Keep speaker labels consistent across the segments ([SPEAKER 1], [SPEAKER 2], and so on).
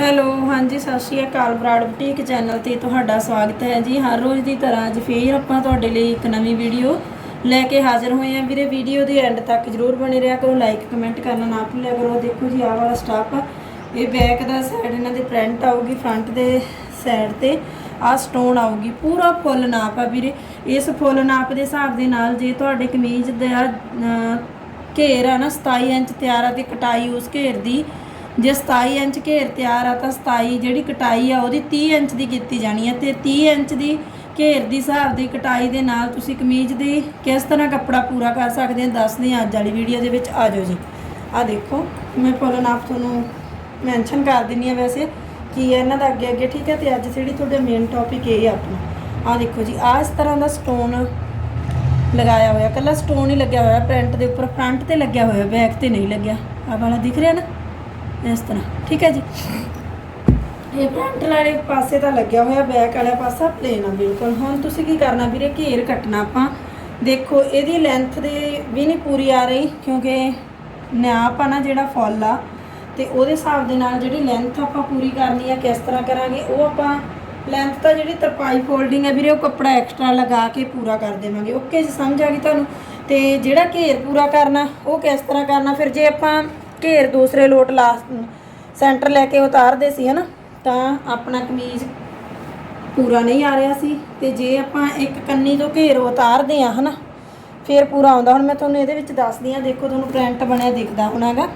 [SPEAKER 1] Hello, ਹਾਂਜੀ, ਸਤਿ ਸ਼੍ਰੀ ਅਕਾਲ ਬਰਾੜ ਬੁਟੀਕ ਚੈਨਲ ਤੇ ਤੁਹਾਡਾ ਸਵਾਗਤ ਹੈ ਜੀ। ਹਰ ਰੋਜ਼ ਦੀ ਤਰ੍ਹਾਂ ਅੱਜ ਫੇਰ ਆਪਾਂ ਤੁਹਾਡੇ ਲਈ ਇੱਕ ਨਵੀਂ ਵੀਡੀਓ ਲੈ ਕੇ ਹਾਜ਼ਰ ਹੋਏ ਹਾਂ। ਵੀਰੇ, ਵੀਡੀਓ ਦੇ ਐਂਡ ਤੱਕ ਜਰੂਰ ਬਣੇ ਰਿਹਾ ਕਰੋ। ਲਾਈਕ ਕਮੈਂਟ ਕਰਨਾ ਨਾ ਭੁੱਲਿਆ ਕਰੋ। ਦੇਖੋ ਜੀ, ਆਹ ਵਾਲਾ ਸਟਾਫ ਆ। ਇਹ ਬੈਕ ਦਾ ਸਾਈਡ ਇਹਨਾਂ ਦੇ ਪ੍ਰਿੰਟ ਆਊਗੀ ਫਰੰਟ ਦੇ ਸਾਈਡ ਤੇ ਆਹ ਸਟੋਨ ਆਊਗੀ। ਪੂਰਾ ਫੁੱਲ ਨਾਪ ਆ ਵੀਰੇ। ਇਸ ਫੁੱਲ ਨਾਪ ਦੇ ਹਿਸਾਬ ਦੇ ਨਾਲ ਜੇ ਤੁਹਾਡੇ ਕਮੀਜ਼ ਦਾ ਘੇਰ ਆ ਨਾ 27 ਇੰਚ ਤਿਆਰ ਆ ਤੇ ਕਟਾਈ ਉਸ ਘੇਰ ਦੀ ਜੇ 27 ਇੰਚ ਘੇਰ ਤਿਆਰ ਆ ਤਾਂ 27 ਜਿਹੜੀ ਕਟਾਈ ਆ ਉਹਦੀ 30 ਇੰਚ ਦੀ ਕੀਤੀ ਜਾਣੀ ਹੈ ਤੇ 30 ਇੰਚ ਦੀ ਘੇਰ ਦੀ ਹਿਸਾਬ ਦੀ ਕਟਾਈ ਦੇ ਨਾਲ ਤੁਸੀਂ ਕਮੀਜ਼ ਦੀ ਕਿਸ ਤਰ੍ਹਾਂ ਕੱਪੜਾ ਪੂਰਾ ਕਰ ਸਕਦੇ ਆ ਦੱਸਦੇ ਆ ਅੱਜ ਵਾਲੀ ਵੀਡੀਓ ਦੇ ਵਿੱਚ। ਆ ਜਾਓ ਜੀ। ਆ ਦੇਖੋ, ਮੈਂ ਫੁੱਲ ਆਪ ਤੁਹਾਨੂੰ ਮੈਂਸ਼ਨ ਕਰ ਦਿੰਨੀ ਆ ਵੈਸੇ ਕੀ ਹੈ ਇਹਨਾਂ ਦਾ ਅੱਗੇ ਅੱਗੇ, ਠੀਕ ਹੈ ਤੇ ਅੱਜ ਜਿਹੜੀ ਤੁਹਾਡਾ ਮੇਨ ਟੌਪਿਕ ਇਹ ਆ ਆਪਣਾ। ਆ ਦੇਖੋ ਜੀ, ਆ ਇਸ ਤਰ੍ਹਾਂ ਦਾ ਸਟੋਨ ਲਗਾਇਆ ਹੋਇਆ, ਕੱਲਾ ਸਟੋਨ ਹੀ ਲੱਗਿਆ ਹੋਇਆ ਪ੍ਰਿੰਟ ਦੇ ਉੱਪਰ ਫਰੰਟ ਤੇ ਲੱਗਿਆ ਹੋਇਆ ਬੈਕ ਤੇ ਨਹੀਂ ਲੱਗਿਆ। ਆ ਵਾਲਾ ਦਿਖ ਰਿਹਾ ਨਾ? ਇਸ ਤਰ੍ਹਾਂ। ਠੀਕ ਹੈ ਜੀ? ਇਹ ਫਰੰਟ ਵਾਲੇ ਪਾਸੇ ਤਾਂ ਲੱਗਿਆ ਹੋਇਆ ਬੈਕ ਵਾਲਾ ਪਾਸਾ ਪਲੇਨ ਆ ਬਿਲਕੁਲ। ਹੁਣ ਤੁਸੀਂ ਕੀ ਕਰਨਾ ਵੀਰੇ? ਘੇਰ ਕੱਟਣਾ ਆਪਾਂ। ਦੇਖੋ, ਇਹਦੀ ਲੈਂਥ ਦੇ ਵੀ ਨਹੀਂ ਪੂਰੀ ਆ ਰਹੀ, ਕਿਉਂਕਿ ਨਾਪ ਆ ਨਾ ਜਿਹੜਾ ਫੁੱਲ ਆ। ਤੇ ਉਹਦੇ ਹਿਸਾਬ ਦੇ ਨਾਲ ਜਿਹੜੀ ਲੈਂਥ ਆਪਾਂ ਪੂਰੀ ਕਰਨੀ ਆ, ਕਿਸ ਤਰ੍ਹਾਂ ਕਰਾਂਗੇ, ਉਹ ਆਪਾਂ ਲੈਂਥ ਤਾਂ ਜਿਹੜੀ ਤਰਪਾਈ ਫੋਲਡਿੰਗ ਹੈ ਵੀਰੇ, ਉਹ ਕੱਪੜਾ ਐਕਸਟਰਾ ਲਗਾ ਕੇ ਪੂਰਾ ਕਰ ਦੇਵਾਂਗੇ। ਓਕੇ ਜੀ, ਸਮਝ ਆ ਗਈ ਤੁਹਾਨੂੰ? ਤੇ ਜਿਹੜਾ ਘੇਰ ਪੂਰਾ ਕਰਨਾ, ਉਹ ਕਿਸ ਤਰ੍ਹਾਂ ਕਰਨਾ? ਫਿਰ ਜੇ ਆਪਾਂ ਘੇਰ ਦੂਸਰੇ ਲੋਟ ਲਾਸਟ ਸੈਂਟਰ ਲੈ ਕੇ ਉਤਾਰਦੇ ਸੀ, ਹਨਾ? ਤਾਂ ਆਪਣਾ ਕਮੀਜ਼ ਪੂਰਾ ਨਹੀਂ ਆ ਰਿਹਾ ਸੀ ਤੇ ਜੇ ਆਪਾਂ ਇੱਕ ਕੰਨੀ ਤੋਂ ਘੇਰ ਉਤਾਰਦੇ ਆ ਹਨਾ, ਫਿਰ ਪੂਰਾ ਆਉਂਦਾ। ਹੁਣ ਮੈਂ ਤੁਹਾਨੂੰ ਇਹਦੇ ਵਿੱਚ ਦੱਸਦੀ ਆ ਦੇਖੋ ਤੁਹਾਨੂੰ ਪ੍ਰਿੰਟ ਬਣਿਆ ਦਿਖਦਾ ਹੋਣਾਗਾ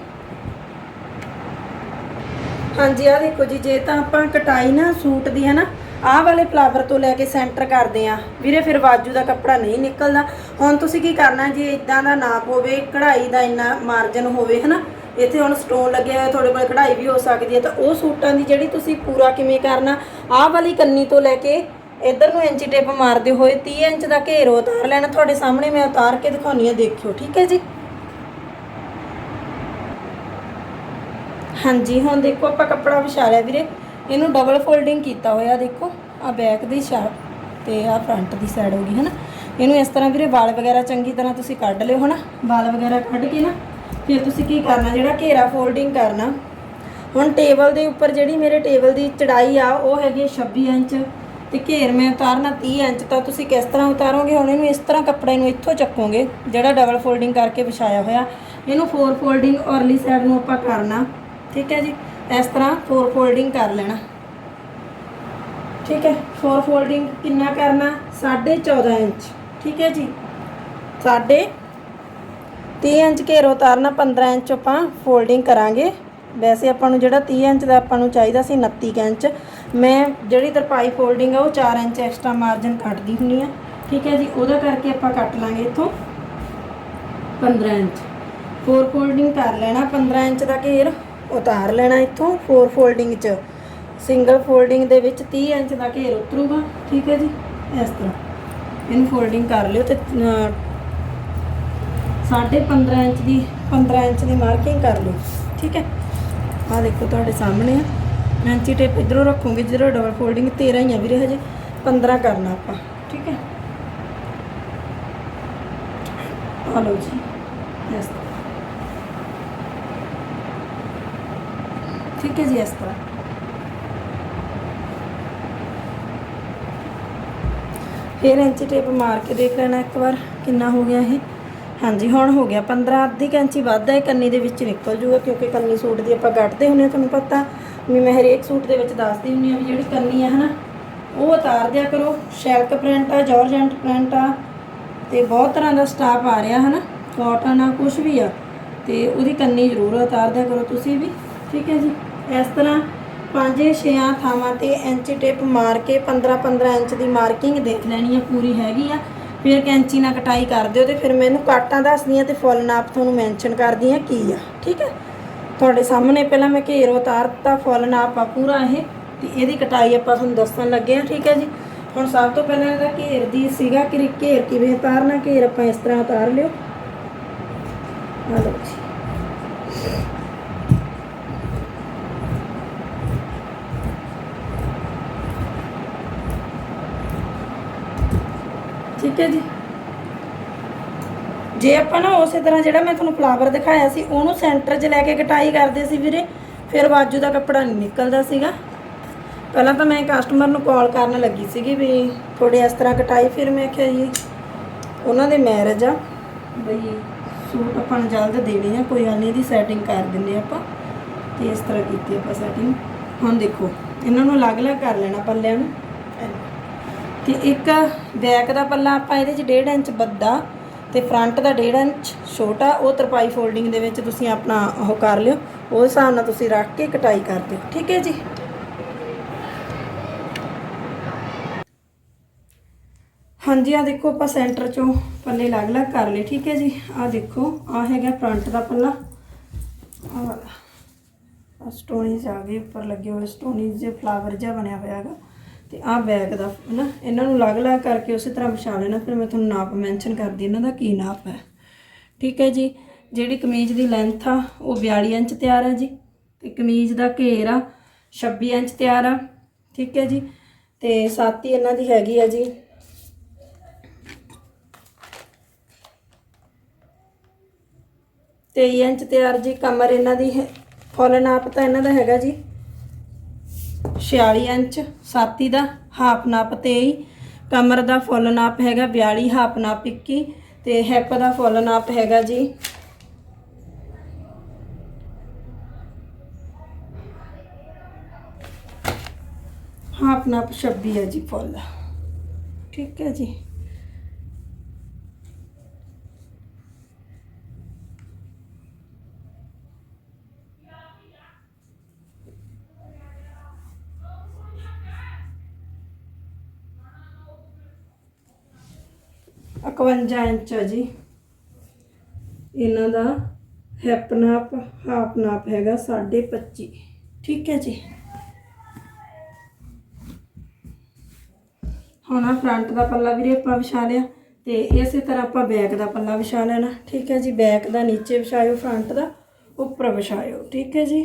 [SPEAKER 1] ਹਾਂਜੀ ਆ ਦੇਖੋ ਜੀ, ਜੇ ਤਾਂ ਆਪਾਂ ਕਟਾਈ ਨਾ ਸੂਟ ਦੀ ਹੈ ਨਾ ਆਹ ਵਾਲੇ ਫਲਾਵਰ ਤੋਂ ਲੈ ਕੇ ਸੈਂਟਰ ਕਰਦੇ ਆ ਵੀਰੇ, ਫਿਰ ਬਾਜੂ ਦਾ ਕੱਪੜਾ ਨਹੀਂ ਨਿਕਲਦਾ। ਹੁਣ ਤੁਸੀਂ ਕੀ ਕਰਨਾ, ਜੇ ਇਦਾਂ ਦਾ ਨਾਪ ਹੋਵੇ ਕਢਾਈ ਦਾ ਇੰਨਾ ਮਾਰਜਨ ਹੋਵੇ, ਹਨਾ ਇੱਥੇ ਹੁਣ ਸਟੋਨ ਲੱਗਿਆ ਹੋਇਆ ਤੁਹਾਡੇ ਕੋਲ ਕਢਾਈ ਵੀ ਹੋ ਸਕਦੀ ਹੈ। ਤਾਂ ਉਹ ਸੂਟਾਂ ਦੀ ਜਿਹੜੀ ਤੁਸੀਂ ਪੂਰਾ ਕਿਵੇਂ ਕਰਨਾ, ਆਹ ਵਾਲੀ ਕੰਨੀ ਤੋਂ ਲੈ ਕੇ ਇੱਧਰ ਨੂੰ ਇੰਚੀ ਟੇਪ ਮਾਰਦੇ ਹੋਏ 30 ਇੰਚ ਦਾ ਘੇਰ ਉਤਾਰ ਲੈਣਾ। ਤੁਹਾਡੇ ਸਾਹਮਣੇ ਮੈਂ ਉਤਾਰ ਕੇ ਦਿਖਾਉਣੀ ਆ, ਦੇਖਿਓ, ਠੀਕ ਹੈ ਜੀ? ਹਾਂਜੀ, ਹੁਣ ਦੇਖੋ ਆਪਾਂ ਕੱਪੜਾ ਵਿਛਾ ਲਿਆ ਵੀਰੇ। ਇਹਨੂੰ ਡਬਲ ਫੋਲਡਿੰਗ ਕੀਤਾ ਹੋਇਆ, ਦੇਖੋ ਆ ਬੈਕ ਦੀ ਸ਼ਾ ਤੇ ਆ ਫਰੰਟ ਦੀ ਸਾਈਡ ਹੋ ਗਈ ਹੈ ਨਾ ਇਹਨੂੰ ਇਸ ਤਰ੍ਹਾਂ ਵੀਰੇ ਵਾਲ ਵਗੈਰਾ ਚੰਗੀ ਤਰ੍ਹਾਂ ਤੁਸੀਂ ਕੱਢ ਲਿਓ, ਹਨਾ? ਵਾਲ ਵਗੈਰਾ ਕੱਢ ਕੇ ਨਾ ਫਿਰ ਤੁਸੀਂ ਕੀ ਕਰਨਾ? ਜਿਹੜਾ ਘੇਰਾ ਫੋਲਡਿੰਗ ਕਰਨਾ, ਹੁਣ ਟੇਬਲ ਦੇ ਉੱਪਰ ਜਿਹੜੀ ਮੇਰੇ ਟੇਬਲ ਦੀ ਚੜਾਈ ਆ, ਉਹ ਹੈਗੀ ਹੈ 26 ਇੰਚ ਤੇ ਘੇਰ ਮੈਂ ਉਤਾਰਨਾ 30 ਇੰਚ, ਤਾਂ ਤੁਸੀਂ ਕਿਸ ਤਰ੍ਹਾਂ ਉਤਾਰੋਗੇ? ਹੁਣ ਇਹਨੂੰ ਇਸ ਤਰ੍ਹਾਂ ਕੱਪੜੇ ਨੂੰ ਇੱਥੋਂ ਚੱਕੋਗੇ, ਜਿਹੜਾ ਡਬਲ ਫੋਲਡਿੰਗ ਕਰਕੇ ਵਿਛਾਇਆ ਹੋਇਆ। ਇਹਨੂੰ ਫੋਰ ਫੋਲਡਿੰਗ ਔਰਲੀ ਸਾਈਡ ਨੂੰ ਆਪਾਂ ਕਰਨਾ, ਠੀਕ ਹੈ ਜੀ? ਇਸ ਤਰ੍ਹਾਂ ਫੋਰ ਫੋਲਡਿੰਗ ਕਰ ਲੈਣਾ। ਠੀਕ ਹੈ? ਫੋਰ ਫੋਲਡਿੰਗ ਕਿੰਨਾ ਕਰਨਾ? 14.5 ਇੰਚ, ਠੀਕ ਹੈ ਜੀ? ਸਾਡੇ 30 ਇੰਚ ਘੇਰੋ ਉਤਾਰਨਾ 15 ਇੰਚ ਆਪਾਂ ਫੋਲਡਿੰਗ ਕਰਾਂਗੇ। ਵੈਸੇ ਆਪਾਂ ਨੂੰ ਜਿਹੜਾ 30 ਇੰਚ ਦਾ ਆਪਾਂ ਨੂੰ ਚਾਹੀਦਾ ਸੀ 29 ਕੁ ਇੰਚ। ਮੈਂ ਜਿਹੜੀ ਤਰਪਾਈ ਫੋਲਡਿੰਗ ਆ, ਉਹ 4 ਇੰਚ ਐਕਸਟਰਾ ਮਾਰਜਨ ਕੱਟਦੀ ਹੁੰਨੀ ਆ। ਠੀਕ ਹੈ ਜੀ, ਉਹਦਾ ਕਰਕੇ ਆਪਾਂ ਕੱਟ ਲਾਂਗੇ ਇੱਥੋਂ। 15 ਇੰਚ। ਫੋਰ ਫੋਲਡਿੰਗ ਕਰ ਲੈਣਾ 15 ਇੰਚ ਦਾ ਘੇਰ ਉਤਾਰ ਲੈਣਾ ਇੱਥੋਂ ਫੋਰ ਫੋਲਡਿੰਗ 'ਚ। ਸਿੰਗਲ ਫੋਲਡਿੰਗ ਦੇ ਵਿੱਚ 30 ਇੰਚ ਦਾ ਘੇਰ ਉਤਰੂਗਾ। ਠੀਕ ਹੈ ਜੀ, ਇਸ ਤਰ੍ਹਾਂ। ਇਹਨੂੰ ਫੋਲਡਿੰਗ ਕਰ ਲਿਓ ਤੇ ਅਹ, ਸਾਢੇ 15 ਇੰਚ ਦੀ 15 ਇੰਚ ਦੀ ਮਾਰਕਿੰਗ ਕਰ ਲਿਓ। ਠੀਕ ਹੈ? ਆ ਦੇਖੋ ਤੁਹਾਡੇ ਸਾਹਮਣੇ ਆ। ਐਂਚੀ ਟੇਪ ਇਧਰੋਂ ਰੱਖੋਗੇ ਜਦੋਂ ਡਬਲ ਫੋਲਡਿੰਗ 13 ਹੀ ਆ ਵੀਰੇ ਹਜੇ। 15 ਕਰਨਾ ਆਪਾਂ ਠੀਕ ਹੈ? ਆ ਲਓ ਜੀ ਇਸ ਠੀਕ ਹੈ ਜੀ ਇਸ ਤਰ੍ਹਾਂ। ਫਿਰ ਇੰਚੀ ਟੇਪ ਮਾਰ ਕੇ ਦੇਖ ਲੈਣਾ ਇੱਕ ਵਾਰ ਕਿੰਨਾ ਹੋ ਗਿਆ ਇਹ। ਹਾਂਜੀ, ਹੁਣ ਹੋ ਗਿਆ 15 ਅੱਧੀ ਕੁ ਇੰਚੀ ਵੱਧ ਹੈ ਕੰਨੀ ਦੇ ਵਿੱਚ ਨਿਕਲ ਜੂਗਾ, ਕਿਉਂਕਿ ਕੰਨੀ ਸੂਟ ਦੀ ਆਪਾਂ ਕੱਟਦੇ ਹੁੰਨੇ ਆ ਤੁਹਾਨੂੰ ਪਤਾ। ਵੀ ਮੈਂ ਹਰੇਕ ਸੂਟ ਦੇ ਵਿੱਚ ਦੱਸਦੀ ਹੁੰਨੀ ਆ ਵੀ ਜਿਹੜੀ ਕੰਨੀ ਆ, ਹਨਾ, ਉਹ ਉਤਾਰ ਦਿਆ ਕਰੋ। ਸ਼ੈਲਕ ਪ੍ਰਿੰਟ ਆ ਜਾਰਜੈਂਟ ਪ੍ਰਿੰਟ ਆ, ਤੇ ਬਹੁਤ ਤਰ੍ਹਾਂ ਦਾ ਸਟਾਫ ਆ ਰਿਹਾ, ਹਨਾ, ਕਾਟਨ ਆ ਕੁਝ ਵੀ ਆ। ਤੇ ਉਹਦੀ ਕੰਨੀ ਜ਼ਰੂਰ ਉਤਾਰ ਦਿਆ ਕਰੋ ਤੁਸੀਂ ਵੀ, ਠੀਕ ਹੈ ਜੀ? ਇਸ ਤਰ੍ਹਾਂ ਪੰਜੇ ਛੇਆਂ ਥਾਵਾਂ ਤੇ ਇੰਚ ਟੇਪ ਮਾਰ ਕੇ 15 15 ਇੰਚ ਦੀ ਮਾਰਕਿੰਗ ਦੇਖ ਲੈਣੀ ਆ, ਪੂਰੀ ਹੈਗੀ ਆ। ਫਿਰ ਕੈਂਚੀ ਨਾਲ ਕਟਾਈ ਕਰ ਦਿਓ ਤੇ ਫਿਰ ਮੈਨੂੰ ਕਾਟਾਂ ਦੱਸਦੀ ਆ ਤੇ ਫੁੱਲ ਨਾਪ ਤੁਹਾਨੂੰ ਮੈਂਸ਼ਨ ਕਰਦੀ ਆ ਕੀ ਆ, ਠੀਕ ਹੈ? ਤੁਹਾਡੇ ਸਾਹਮਣੇ ਪਹਿਲਾਂ ਮੈਂ ਘੇਰ ਉਤਾਰਤਾ, ਫੁੱਲ ਨਾਪ ਆ ਪੂਰਾ ਇਹ, ਤੇ ਇਹਦੀ ਕਟਾਈ ਆਪਾਂ ਤੁਹਾਨੂੰ ਦੱਸਣ ਲੱਗੇ ਆ ਠੀਕ ਹੈ ਜੀ? ਹੁਣ ਸਭ ਤੋਂ ਪਹਿਲਾਂ ਇਹਦਾ ਘੇਰ ਦੀ ਸੀਗਾ ਕਿ ਘੇਰ ਕਿਵੇਂ ਉਤਾਰਨਾ, ਘੇਰ ਆਪਾਂ ਇਸ ਤਰ੍ਹਾਂ ਉਤਾਰ ਲਿਓ। ਆ ਲਓ ਜੀ ਠੀਕ ਹੈ ਜੀ। ਜੇ ਆਪਾਂ ਨਾ ਉਸੇ ਤਰ੍ਹਾਂ ਜਿਹੜਾ ਮੈਂ ਤੁਹਾਨੂੰ ਫਲਾਵਰ ਦਿਖਾਇਆ ਸੀ, ਉਹਨੂੰ ਸੈਂਟਰ 'ਚ ਲੈ ਕੇ ਕਟਾਈ ਕਰਦੇ ਸੀ ਵੀਰੇ, ਫਿਰ ਬਾਜੂ ਦਾ ਕੱਪੜਾ ਨਹੀਂ ਨਿਕਲਦਾ ਸੀਗਾ। ਪਹਿਲਾਂ ਤਾਂ ਮੈਂ ਕਸਟਮਰ ਨੂੰ ਕਾਲ ਕਰਨ ਲੱਗੀ ਸੀਗੀ ਵੀ ਥੋੜੀ ਇਸ ਤਰ੍ਹਾਂ ਕਟਾਈ, ਫਿਰ ਮੈਂ ਕਿਹਾ ਜੀ, ਉਹਨਾਂ ਦੇ ਮੈਰਿਜ ਆ। ਬਈ ਸੂਟ ਆਪਾਂ ਨੂੰ ਜਲਦ ਦੇਣੇ ਆ, ਕੋਈ ਗੱਲ ਨਹੀਂ, ਇਹਦੀ ਸੈਟਿੰਗ ਕਰ ਦਿੰਦੇ ਆਪਾਂ। ਤੇ ਇਸ ਤਰ੍ਹਾਂ ਕੀਤੀ ਆਪਾਂ ਸੈਟਿੰਗ ਹੁਣ ਦੇਖੋ, ਇਹਨਾਂ ਨੂੰ ਅਲੱਗ-ਅਲੱਗ ਕਰ ਲੈਣਾ ਪੱਲਿਆਂ ਨੂੰ। ਤੇ ਇੱਕ ਬੈਕ ਦਾ ਪੱਲਾ ਆਪਾਂ ਇਹਦੇ 'ਚ 1.5 ਇੰਚ ਵੱਡਾ ਤੇ ਫਰੰਟ ਦਾ 1.5 ਇੰਚ ਛੋਟਾ, ਉਹ ਤਰਪਾਈ ਫੋਲਡਿੰਗ ਦੇ ਵਿੱਚ ਤੁਸੀਂ ਆਪਣਾ ਉਹ ਕਰ ਲਿਓ। ਉਸ ਹਿਸਾਬ ਨਾਲ ਤੁਸੀਂ ਰੱਖ ਕੇ ਕਟਾਈ ਕਰ ਦਿਓ। ਠੀਕ ਹੈ ਜੀ? ਹਾਂਜੀ ਆ ਦੇਖੋ ਆਪਾਂ ਸੈਂਟਰ ਚੋਂ ਪੱਲੇ ਅਲੱਗ-ਅਲੱਗ ਕਰ ਲਏ। ਠੀਕ ਹੈ ਜੀ? ਆ ਦੇਖੋ ਆ ਹੈਗਾ ਫਰੰਟ ਦਾ ਪੱਲਾ। ਆ ਵਾਲਾ। ਸਟੋਨਿਸ ਆ ਗਏ ਉੱਪਰ ਲੱਗੇ ਹੋਏ ਸਟੋਨਿਸ ਜੇ ਫਲਾਵਰ ਜਿਹਾ ਬਣਿਆ ਹੋਇਆ ਹੈਗਾ। ਤੇ ਆਹ ਬੈਗ ਦਾ ਨਾ ਇਹਨਾਂ ਨੂੰ ਅਲੱਗ-ਅਲੱਗ ਕਰਕੇ ਉਸੇ ਤਰ੍ਹਾਂ ਵਿਛਾ ਲੈਣਾ, ਫਿਰ ਮੈਂ ਤੁਹਾਨੂੰ ਨਾਪ ਮੈਂਸ਼ਨ ਕਰਦੀ ਇਹਨਾਂ ਦਾ ਕੀ ਨਾਪ ਹੈ। ਠੀਕ ਹੈ ਜੀ? ਜਿਹੜੀ ਕਮੀਜ਼ ਦੀ ਲੈਂਥ ਆ, ਉਹ 42 ਇੰਚ ਤਿਆਰ ਹੈ ਜੀ। ਤੇ ਕਮੀਜ਼ ਦਾ ਘੇਰ ਆ 26 ਇੰਚ ਤਿਆਰ ਆ। ਠੀਕ ਹੈ ਜੀ? ਤੇ ਸਾਤੀ ਇਹਨਾਂ ਦੀ ਹੈਗੀ ਆ ਜੀ। ਤੇਈ ਇੰਚ ਤਿਆਰ ਜੀ, ਕਮਰ ਇਹਨਾਂ ਦੀ ਹੈ, ਫੁੱਲ ਨਾਪ ਤਾਂ ਇਹਨਾਂ ਦਾ ਹੈਗਾ ਜੀ। 46 ਇੰਚ, ਸਾਤੀ ਦਾ ਹਾਫ ਨਾਪ 23 ਕਮਰ ਦਾ ਫੁੱਲ ਨਾਪ ਹੈਗਾ 42 ਹਾਫ ਨਾਪ 21 ਤੇ ਹੈਪ ਦਾ ਫੁੱਲ ਨਾਪ ਹੈਗਾ ਜੀ। ਹਾਫ ਨਾਪ 26 ਹੈ ਜੀ ਫੁੱਲ। ਠੀਕ ਹੈ ਜੀ। ਇਕਵੰਜਾ ਇੰਚ ਆ ਜੀ। ਇਹਨਾਂ ਦਾ ਹੈਪ ਨਾਪ ਹਾਫ ਨਾਪ ਹੈਗਾ 25 ਠੀਕ ਹੈ ਜੀ। ਹੁਣ ਆ ਫਰੰਟ ਦਾ ਪੱਲਾ ਵੀਰੇ ਆਪਾਂ ਵਿਛਾ ਲਿਆ ਤੇ ਇਸੇ ਤਰ੍ਹਾਂ ਆਪਾਂ ਬੈਕ ਦਾ ਪੱਲਾ ਵਿਛਾ ਲੈਣਾ। ਠੀਕ ਹੈ ਜੀ। ਬੈਕ ਦਾ ਨੀਚੇ ਵਿਛਾਇਓ ਫਰੰਟ ਦਾ ਉੱਪਰ ਵਿਛਾਇਓ। ਠੀਕ ਹੈ ਜੀ।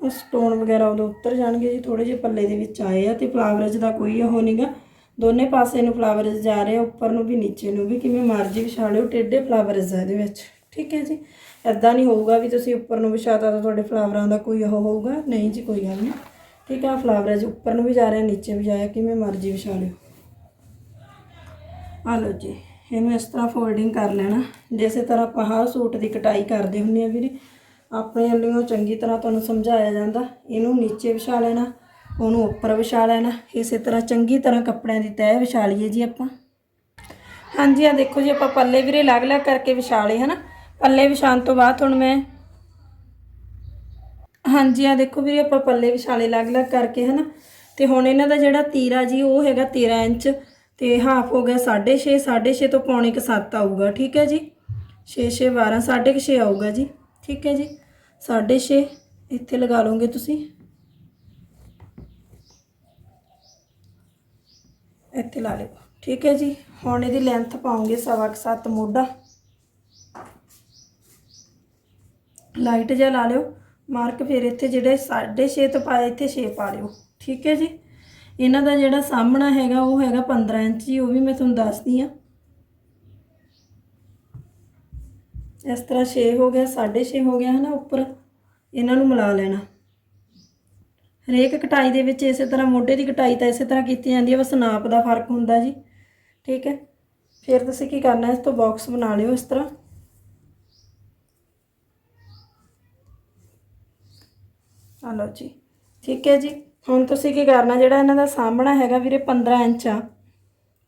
[SPEAKER 1] ਉਹ ਸਟੋਨ ਵਗੈਰਾ ਉਦੋਂ ਉੱਤਰ ਜਾਣਗੇ ਜੀ। ਥੋੜੇ ਜਿਹੇ ਪੱਲੇ ਦੇ ਵਿੱਚ ਆਏ ਆ ਤੇ ਫਲਾਵਰਜ ਦਾ ਕੋਈ ਉਹ ਨਹੀਂਗਾ ਦੋਨੇ ਪਾਸੇ ਨੂੰ ਫਲਾਵਰਸ ਜਾ ਰਹੇ ਆ, ਉੱਪਰ ਨੂੰ ਵੀ, ਨੀਚੇ ਨੂੰ ਵੀ, ਕਿਵੇਂ ਮਰਜ਼ੀ ਵਿਛਾ ਲਿਓ, ਟੇਢੇ ਫਲਾਵਰਸ ਆ ਇਹਦੇ ਵਿੱਚ। ਠੀਕ ਹੈ ਜੀ? ਐਦਾਂ ਨਹੀਂ ਹੋਊਗਾ ਵੀ ਤੁਸੀਂ ਉੱਪਰ ਨੂੰ ਵਿਛਾਤਾ ਤਾਂ ਤੁਹਾਡੇ ਫਲਾਵਰਾਂ ਦਾ ਕੋਈ ਉਹ ਹੋਊਗਾ। ਨਹੀਂ ਜੀ, ਕੋਈ ਗੱਲ ਨਹੀਂ। ਠੀਕ ਆ ਫਲਾਵਰਸ ਉੱਪਰ ਨੂੰ ਵੀ ਜਾ ਰਹੇ ਨੀਚੇ ਵੀ ਜਾਇਆ ਕਿਵੇਂ ਮਰਜ਼ੀ ਵਿਛਾ ਲਿਓ। ਆ ਲਓ ਜੀ, ਇਹਨੂੰ ਇਸ ਤਰ੍ਹਾਂ ਫੋਲਡਿੰਗ ਕਰ ਲੈਣਾ। ਜਿਸੇ ਤਰ੍ਹਾਂ ਆਪਾਂ ਹਰ ਸੂਟ ਦੀ ਕਟਾਈ ਕਰਦੇ ਹੁੰਦੇ ਆ ਵੀਰੇ, ਆਪਣੇ ਵੱਲੋਂ ਚੰਗੀ ਤਰ੍ਹਾਂ ਤੁਹਾਨੂੰ ਸਮਝਾਇਆ ਜਾਂਦਾ। ਇਹਨੂੰ ਨੀਚੇ ਵਿਛਾ ਲੈਣਾ। ਉਹਨੂੰ ਉੱਪਰ ਵਿਛਾ ਲੈਣਾ। ਇਸੇ ਤਰ੍ਹਾਂ ਚੰਗੀ ਤਰ੍ਹਾਂ ਕੱਪੜਿਆਂ ਦੀ ਤਹਿ ਵਿਛਾ ਲਈਏ ਜੀ ਆਪਾਂ। ਹਾਂਜੀ ਆ ਦੇਖੋ ਜੀ, ਆਪਾਂ ਪੱਲੇ ਵੀਰੇ ਅਲੱਗ-ਅਲੱਗ ਕਰਕੇ ਵਿਛਾ ਲਏ, ਹਨਾ? ਪੱਲੇ ਵਿਛਾਉਣ ਤੋਂ ਬਾਅਦ ਹੁਣ ਮੈਂ ਹਾਂਜੀ ਆ ਦੇਖੋ ਵੀਰੇ, ਆਪਾਂ ਪੱਲੇ ਵਿਛਾਲੇ ਅਲੱਗ-ਅਲੱਗ ਕਰਕੇ, ਹਨਾ? ਤੇ ਹੁਣ ਇਹਨਾਂ ਦਾ ਜਿਹੜਾ ਤੀਰਾ ਜੀ, ਉਹ ਹੈਗਾ 13 ਇੰਚ। ਤੇ ਹਾਫ ਹੋ ਗਿਆ 6.5 6.5 ਤੋਂ ਪੌਣੇ ਕ 7 ਆਊਗਾ, ਠੀਕ ਹੈ ਜੀ? 6 6 12 6.5 ਆਊਗਾ ਜੀ, ਠੀਕ ਹੈ ਜੀ? 6.5 ਇੱਥੇ ਲਗਾ ਲਓਗੇ ਤੁਸੀਂ। ਇੱਥੇ ਲਾ ਲਿਓ। ਠੀਕ ਹੈ ਜੀ, ਹੁਣ ਇਹਦੀ ਲੈਂਥ ਪਾਉਂਗੇ ਸਵਾ ਕੁ ਸੱਤ ਮੋਢਾ। ਲਾਈਟ ਜਿਹਾ ਲਾ ਲਿਓ। ਮਾਰਕ ਫਿਰ ਇੱਥੇ ਜਿਹੜੇ 6.5 ਤੋਂ ਪਾਇਆ ਇੱਥੇ 6 ਪਾ ਲਿਓ। ਠੀਕ ਹੈ ਜੀ, ਇਹਨਾਂ ਦਾ ਜਿਹੜਾ ਸਾਹਮਣਾ ਹੈਗਾ, ਉਹ ਹੈਗਾ 15 ਇੰਚ ਜੀ, ਉਹ ਵੀ ਮੈਂ ਤੁਹਾਨੂੰ ਦੱਸਦੀ ਆ ਇਸ ਤਰ੍ਹਾਂ 6 ਹੋ ਗਿਆ 6.5 ਹੋ ਗਿਆ ਹੈ ਨਾ ਉੱਪਰ। ਇਹਨਾਂ ਨੂੰ ਮਿਲਾ ਲੈਣਾ। ਹਰੇਕ ਕਟਾਈ ਦੇ ਵਿੱਚ ਇਸੇ ਤਰ੍ਹਾਂ ਮੋਢੇ ਦੀ ਕਟਾਈ ਤਾਂ ਇਸੇ ਤਰ੍ਹਾਂ ਕੀਤੀ ਜਾਂਦੀ ਹੈ, ਬਸ ਨਾਪ ਦਾ ਫ਼ਰਕ ਹੁੰਦਾ ਜੀ। ਠੀਕ ਹੈ? ਫਿਰ ਤੁਸੀਂ ਕੀ ਕਰਨਾ, ਇਸ ਤੋਂ ਬਾਕਸ ਬਣਾ ਲਿਓ ਇਸ ਤਰ੍ਹਾਂ। ਆ ਲਓ ਜੀ। ਠੀਕ ਹੈ ਜੀ। ਹੁਣ ਤੁਸੀਂ ਕੀ ਕਰਨਾ, ਜਿਹੜਾ ਇਹਨਾਂ ਦਾ ਸਾਹਮਣਾ ਹੈਗਾ ਵੀਰੇ 15 ਇੰਚ ਆ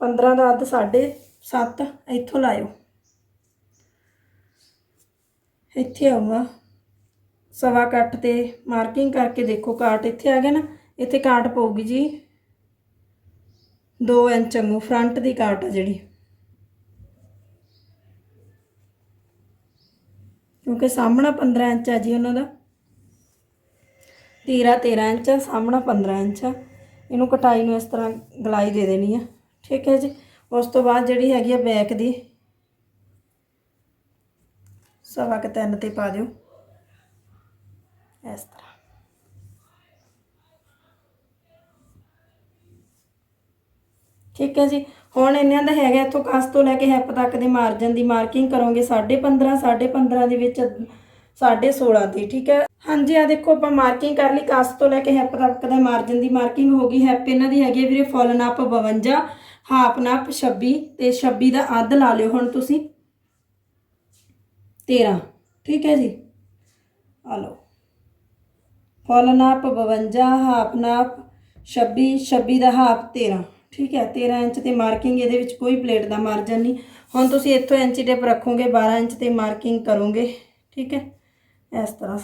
[SPEAKER 1] 15 ਦਾ ਅੱਧ 7.5 ਇੱਥੋਂ ਲਾਇਓ। ਇੱਥੇ ਆਊਗਾ। ਸਵਾ ਕੱਟ ਤੇ ਮਾਰਕਿੰਗ ਕਰਕੇ ਦੇਖੋ ਕਾਟ ਇੱਥੇ ਆ ਗਿਆ ਨਾ, ਇੱਥੇ ਕਾਟ ਪਊਗੀ ਜੀ। 2 ਇੰਚ ਵਾਂਗੂ ਫਰੰਟ ਦੀ ਕਾਟ ਆ ਜਿਹੜੀ। ਕਿਉਂਕਿ ਸਾਹਮਣਾ 15 ਇੰਚ ਆ ਜੀ ਉਹਨਾਂ ਦਾ। ਤੀਰਾ 13 ਇੰਚ ਆ, ਸਾਹਮਣਾ 15 ਇੰਚ ਆ। ਇਹਨੂੰ ਕਟਾਈ ਨੂੰ ਇਸ ਤਰ੍ਹਾਂ ਗਲਾਈ ਦੇ ਦੇਣੀ ਆ। ਠੀਕ ਹੈ ਜੀ। ਉਸ ਤੋਂ ਬਾਅਦ ਜਿਹੜੀ ਹੈਗੀ ਆ ਬੈਕ ਦੀ। ਸਵਾ ਕੁ ਤਿੰਨ ਤੇ ਪਾ ਦਿਓ। ਇਸ ਤਰ੍ਹਾਂ ਠੀਕ ਹੈ ਜੀ। ਹੁਣ ਇਹਨਾਂ ਦਾ ਹੈਗਾ ਇੱਥੋਂ ਕਸ ਤੋਂ ਲੈ ਕੇ ਹੈਪ ਤੱਕ ਦੇ ਮਾਰਜਨ ਦੀ ਮਾਰਕਿੰਗ ਕਰੋਗੇ 15.5 15.5 ਦੇ ਵਿੱਚ 16.5 ਦੀ, ਠੀਕ ਹੈ। ਹਾਂਜੀ ਆ ਦੇਖੋ ਆਪਾਂ ਮਾਰਕਿੰਗ ਕਰ ਲਈ। ਕਾਸ ਤੋਂ ਲੈ ਕੇ ਹੈਪ ਤੱਕ ਦਾ ਮਾਰਜਨ ਦੀ ਮਾਰਕਿੰਗ ਹੋ ਗਈ। ਹੈਪ ਇਹਨਾਂ ਦੀ ਹੈਗੀ ਹੈ ਵੀਰੇ ਫੁੱਲ ਨਾਪ 52 ਹਾਫ ਨਾਪ 26 ਤੇ 26 ਦਾ ਅੱਧ ਲਾ ਲਿਓ ਹੁਣ ਤੁਸੀਂ। 13 ਠੀਕ ਹੈ ਜੀ। ਆ ਲਓ। ਫੁੱਲ ਨਾਪ 52 ਹਾਫ ਨਾਪ 26 26 ਦਾ ਹਾਫ 13 ਠੀਕ ਹੈ 13 ਇੰਚ ਤੇ ਮਾਰਕਿੰਗ ਇਹਦੇ ਵਿੱਚ ਕੋਈ ਪਲੇਟ ਦਾ ਮਾਰਜਨ ਨਹੀਂ। ਹੁਣ ਤੁਸੀਂ ਇੱਥੋਂ ਇੰਚੀ ਟੇਪ ਰੱਖੋਗੇ 12 ਇੰਚ ਤੇ ਮਾਰਕਿੰਗ ਕਰੋਗੇ। ਠੀਕ ਹੈ, ਇਸ ਤਰ੍ਹਾਂ।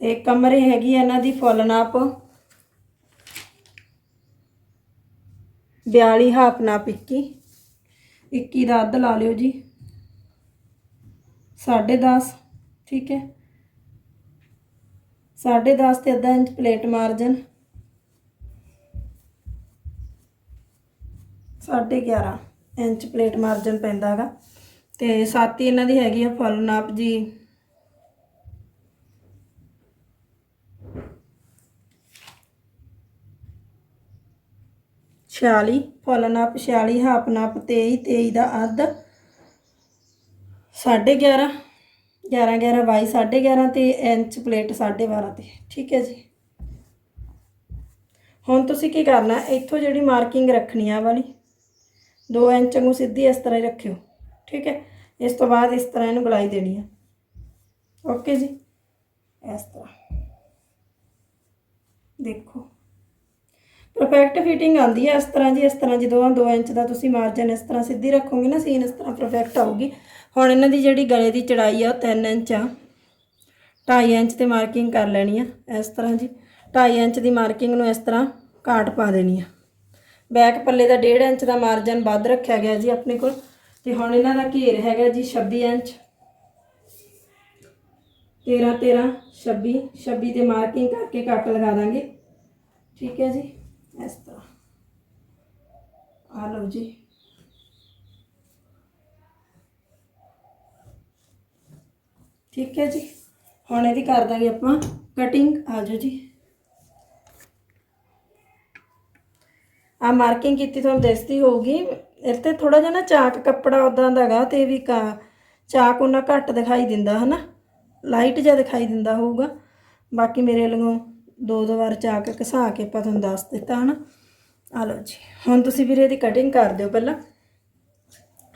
[SPEAKER 1] ਤੇ ਕਮਰੇ ਹੈਗੀ ਆ ਇਹਨਾਂ ਦੀ ਫੁੱਲ ਨਾਪ। 42 ਹਾਫ ਨਾਪ 21 21 ਦਾ ਅੱਧ ਲਾ ਲਿਓ ਜੀ। 10.5 ਠੀਕ ਹੈ। 10.5 ਤੇ ਅੱਧਾ inch plate margin 11.5 inch plate margin ਪੈਂਦਾ ਹੈਗਾ। ਤੇ ਹੀ ਇਹਨਾਂ ਦੀ ਹੈਗੀ ਆ ਫੁੱਲ ਨਾਪ ਜੀ। ਛਿਆਲੀ, ਫੁੱਲ ਨਾਪ 46 ਹਾਫ ਨਾਪ 23 23 ਦਾ ਅੱਧ। 11.5 11 11 22 11.5 ਤੇ ਇੰਚ ਪਲੇਟ 12.5 ਤੇ, ਠੀਕ ਹੈ ਜੀ। ਹੁਣ ਤੁਸੀਂ ਕੀ ਕਰਨਾ, ਇੱਥੋਂ ਜਿਹੜੀ ਮਾਰਕਿੰਗ ਰੱਖਣੀ ਆ ਵਾਲੀ 2 ਇੰਚ ਨੂੰ ਸਿੱਧੀ ਇਸ ਤਰ੍ਹਾਂ ਹੀ ਰੱਖਿਓ, ਠੀਕ ਹੈ। ਇਸ ਤੋਂ ਬਾਅਦ ਇਸ ਤਰ੍ਹਾਂ ਇਹਨੂੰ ਗਲਾਈ ਦੇਣੀ ਆ। ਓਕੇ ਜੀ। ਇਸ ਤਰ੍ਹਾਂ। ਦੇਖੋ। ਪਰਫੈਕਟ ਫਿਟਿੰਗ ਆਉਂਦੀ ਹੈ ਇਸ ਤਰ੍ਹਾਂ ਜੀ, ਇਸ ਤਰ੍ਹਾਂ ਜਦੋਂ 2 ਇੰਚ ਦਾ ਤੁਸੀਂ ਮਾਰਜਨ ਇਸ ਤਰ੍ਹਾਂ ਸਿੱਧੀ ਰੱਖੋਗੇ ਨਾ ਸੀਨ ਇਸ ਤਰ੍ਹਾਂ ਪਰਫੈਕਟ ਆਊਗੀ। ਹੁਣ ਇਹਨਾਂ ਦੀ ਜਿਹੜੀ ਗਲੇ ਦੀ ਚੜਾਈ ਆ ਉਹ 3 ਇੰਚ ਆ। 2.5 ਇੰਚ ਤੇ ਮਾਰਕਿੰਗ ਕਰ ਲੈਣੀ ਆ ਇਸ ਤਰ੍ਹਾਂ ਜੀ। 2.5 ਇੰਚ ਦੀ ਮਾਰਕਿੰਗ ਨੂੰ ਇਸ ਤਰ੍ਹਾਂ ਕਾਟ ਪਾ ਦੇਣੀ ਆ। ਬੈਕ ਪੱਲੇ ਦਾ 1.5 ਇੰਚ ਦਾ ਮਾਰਜਨ ਵੱਧ ਰੱਖਿਆ ਗਿਆ ਜੀ ਆਪਣੇ ਕੋਲ। ਤੇ ਹੁਣ ਇਹਨਾਂ ਦਾ ਘੇਰ ਹੈਗਾ ਜੀ 26 ਇੰਚ। 13 13 26 26 ਤੇ ਮਾਰਕਿੰਗ ਕਰਕੇ ਕੱਟ ਲਗਾ ਦਾਂਗੇ। ਠੀਕ ਹੈ ਜੀ, ਇਸ ਤਰ੍ਹਾਂ। ਆ ਲਓ ਜੀ। ਠੀਕ ਹੈ ਜੀ। ਹੁਣ ਇਹਦੀ ਕਰ ਦਾਂਗੇ ਆਪਾਂ ਕਟਿੰਗ ਆ ਜਾਓ ਜੀ। ਆ ਮਾਰਕਿੰਗ ਕੀਤੀ ਤੁਹਾਨੂੰ ਦਿਸਦੀ ਹੋਊਗੀ। ਇਹ ਤੇ ਥੋੜਾ ਜਿਹਾ ਨਾ ਚਾਕ ਕੱਪੜਾ ਉਦਾਂ ਦਾ ਹੈਗਾ, ਤੇ ਵੀ ਕਾ ਚਾਕ ਉਹਨਾਂ ਘੱਟ ਦਿਖਾਈ ਦਿੰਦਾ, ਹਨਾ? ਲਾਈਟ ਜਿਹਾ ਦਿਖਾਈ ਦਿੰਦਾ ਹੋਊਗਾ। ਬਾਕੀ ਮੇਰੇ ਵੱਲੋਂ ਦੋ ਦੋ ਵਾਰ ਚਾਕ ਘਸਾ ਕੇ ਆਪਾਂ ਤੁਹਾਨੂੰ ਦੱਸ ਦਿੱਤਾ, ਹਨਾ? ਆ ਲਓ ਜੀ। ਹੁਣ ਤੁਸੀਂ ਵੀਰੇ ਇਹਦੀ ਕਟਿੰਗ ਕਰ ਦਿਓ ਪਹਿਲਾਂ।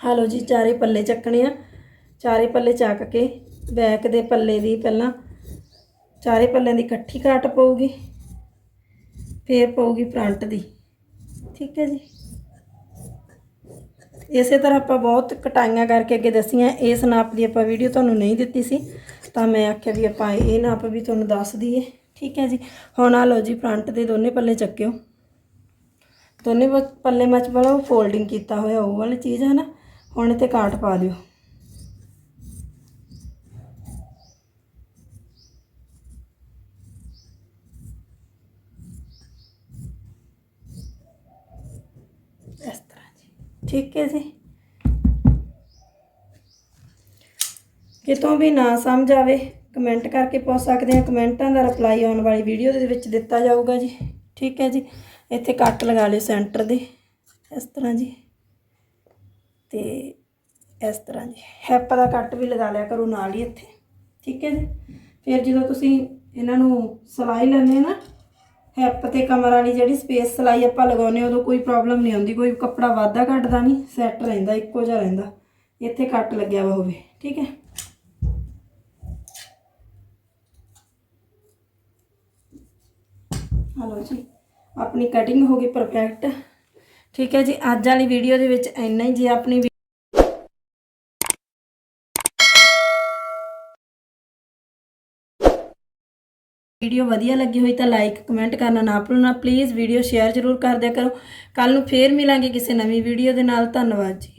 [SPEAKER 1] ਆ ਲਓ ਜੀ, ਚਾਰੇ ਪੱਲੇ ਚੱਕਣੇ ਆ। ਚਾਰੇ ਪੱਲੇ ਚੱਕ ਕੇ ਬੈਕ ਦੇ ਪੱਲੇ ਦੀ ਪਹਿਲਾਂ ਚਾਰੇ ਪੱਲਿਆਂ ਦੀ ਇਕੱਠੀ ਕਾਟ ਪਊਗੀ, ਫੇਰ ਪਊਗੀ ਫਰੰਟ ਦੀ, ਠੀਕ ਹੈ ਜੀ। ਇਸੇ ਤਰ੍ਹਾਂ ਆਪਾਂ ਬਹੁਤ ਕਟਾਈਆਂ ਕਰਕੇ ਅੱਗੇ ਦੱਸੀਆਂ ਇਸ ਨਾਪ ਦੀ ਆਪਾਂ ਵੀਡੀਓ ਤੁਹਾਨੂੰ ਨਹੀਂ ਦਿੱਤੀ ਸੀ, ਤਾਂ ਮੈਂ ਆਖਿਆ ਵੀ ਆਪਾਂ ਇਹ ਨਾਪ ਵੀ ਤੁਹਾਨੂੰ ਦੱਸ ਦਈਏ, ਠੀਕ ਹੈ ਜੀ। ਹੁਣ ਆ ਲਓ ਜੀ, ਫਰੰਟ ਦੇ ਦੋਨੇ ਪੱਲੇ ਚੱਕਿਓ। ਦੋਨੇ ਪੱਲੇ ਮੱਚ ਵਾਲਾ ਉਹ ਫੋਲਡਿੰਗ ਕੀਤਾ ਹੋਇਆ, ਉਹ ਵਾਲੀ ਚੀਜ਼ ਹੈ ਨਾ, ਹੁਣ ਇਹ ਤੇ ਕਾਟ ਪਾ ਦਿਓ ਇਸ ਤਰ੍ਹਾਂ ਜੀ ਠੀਕ ਹੈ ਜੀ। ਕਿਤੋਂ ਵੀ ਨਾ ਸਮਝ ਆਵੇ ਕਮੈਂਟ ਕਰਕੇ ਪੁੱਛ ਸਕਦੇ ਆ ਕਮੈਂਟਾਂ ਦਾ ਰਿਪਲਾਈ ਆਉਣ ਵਾਲੀ ਵੀਡੀਓ ਦੇ ਵਿੱਚ ਦਿੱਤਾ ਜਾਊਗਾ ਜੀ। ਠੀਕ ਹੈ ਜੀ। ਇੱਥੇ ਕੱਟ ਲਗਾ ਲਿਓ ਸੈਂਟਰ ਦੇ। ਇਸ ਤਰ੍ਹਾਂ ਜੀ। ਤੇ ਇਸ ਤਰ੍ਹਾਂ ਜੀ। ਹੈਪ ਦਾ ਕੱਟ ਵੀ ਲਗਾ ਲਿਆ ਕਰੋ ਨਾਲ ਹੀ ਇੱਥੇ। ਠੀਕ ਹੈ ਜੀ। ਫਿਰ ਜਦੋਂ ਤੁਸੀਂ ਇਹਨਾਂ ਨੂੰ ਸਿਲਾਈ ਲੈਂਦੇ ਨਾ ਹੈਪ ਤੇ ਕਮਰ ਵਾਲੀ ਜਿਹੜੀ ਸਪੇਸ ਸਿਲਾਈ ਆਪਾਂ ਲਗਾਉਂਦੇ ਹਾਂ, ਉਦੋਂ ਕੋਈ ਪ੍ਰੋਬਲਮ ਨਹੀਂ ਆਉਂਦੀ, ਕੋਈ ਕੱਪੜਾ ਵਾਧਾ ਘਟਦਾ ਨਹੀਂ ਸੈੱਟ ਰਹਿੰਦਾ, ਇੱਕੋ ਜਿਹਾ ਰਹਿੰਦਾ। ਇੱਥੇ ਕੱਟ ਲੱਗਿਆ ਵਾ ਹੋਵੇ, ਠੀਕ ਹੈ? ਹਲੋ ਜੀ, ਆਪਣੀ ਕਟਿੰਗ ਹੋ ਗਈ ਪਰਫੈਕਟ ਠੀਕ ਹੈ ਜੀ, ਅੱਜ ਵਾਲੀ ਵੀਡੀਓ ਦੇ ਵਿੱਚ ਇੰਨਾ ਹੀ ਜੇ, ਆਪਣੀ ਵੀਡੀਓ ਵਧੀਆ ਲੱਗੀ ਹੋਈ ਤਾਂ ਲਾਈਕ ਕਮੈਂਟ ਕਰਨਾ ਨਾ ਭੁੱਲਣਾ। ਪਲੀਜ਼ ਵੀਡੀਓ ਸ਼ੇਅਰ ਜ਼ਰੂਰ ਕਰ ਦਿਆ ਕਰੋ। ਕੱਲ ਨੂੰ ਫੇਰ ਮਿਲਾਂਗੇ ਕਿਸੇ ਨਵੀਂ ਵੀਡੀਓ ਦੇ ਨਾਲ। ਧੰਨਵਾਦ ਜੀ।